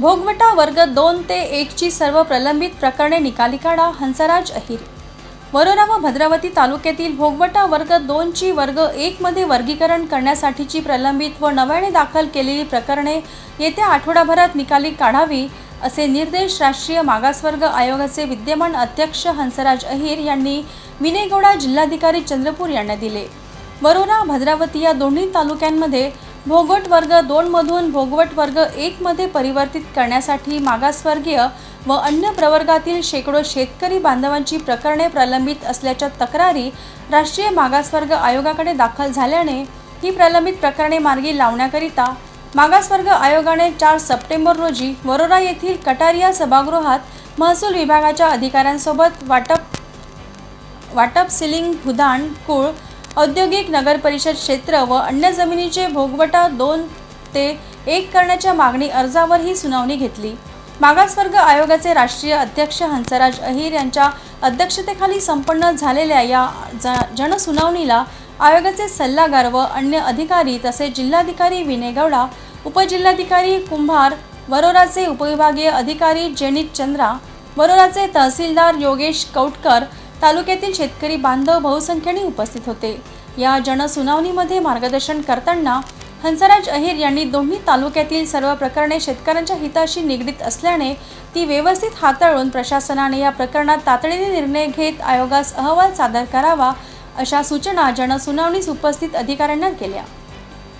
भोगवटा वर्ग दोन ते एकची सर्व प्रलंबित प्रकरणे निकाली काढा हंसराज अहिर. वरोरा व भद्रावती तालुक्यातील भोगवटा वर्ग दोनची वर्ग एकमध्ये वर्गीकरण करण्यासाठीची प्रलंबित व नव्याने दाखल केलेली प्रकरणे येत्या आठवडाभरात निकाली काढावी असे निर्देश राष्ट्रीय मागासवर्ग आयोगाचे विद्यमान अध्यक्ष हंसराज अहिर यांनी विनेगौडा जिल्हाधिकारी चंद्रपूर यांना दिले. वरोरा भद्रावती या दोन्ही तालुक्यांमध्ये भोगवट वर्ग दोनमधून भोगवट वर्ग एकमध्ये परिवर्तित करण्यासाठी मागासवर्गीय व अन्य प्रवर्गातील शेकडो शेतकरी बांधवांची प्रकरणे प्रलंबित असल्याच्या तक्रारी राष्ट्रीय मागासवर्ग आयोगाकडे दाखल झाल्याने ही प्रलंबित प्रकरणे मार्गी लावण्याकरिता मागासवर्ग आयोगाने चार सप्टेंबर रोजी वरोरा येथील कटारिया सभागृहात महसूल विभागाच्या अधिकाऱ्यांसोबत वाटप वाटप सिलिंग भुदान कुळ औद्योगिक नगर परिषद क्षेत्र व अन्य जमिनीचे भोगवटा दोन ते एक करण्याच्या मागणी अर्जावर ही सुनावणी घेतली. मागासवर्ग आयोगाचे राष्ट्रीय अध्यक्ष हंसराज अहिर यांच्या अध्यक्षतेखाली संपन्न झालेल्या या ज जनसुनावणीला आयोगाचे सल्लागार व अन्य अधिकारी तसेच जिल्हाधिकारी विनय गौडा उपजिल्हाधिकारी कुंभार वरोराचे उपविभागीय अधिकारी जेनित चंद्रा वरोराचे तहसीलदार योगेश कौटकर तालुक्यातील शेतकरी बांधव बहुसंख्येने उपस्थित होते. या जनसुनावणीमध्ये मार्गदर्शन करताना हंसराज अहिर यांनी दोन्ही तालुक्यातील सर्व प्रकरणे शेतकऱ्यांच्या हिताशी निगडीत असल्याने ती व्यवस्थित हाताळून प्रशासनाने या प्रकरणात तातडीने निर्णय घेत आयोगास अहवाल सादर करावा अशा सूचना जनसुनावणीस उपस्थित अधिकाऱ्यांना केल्या.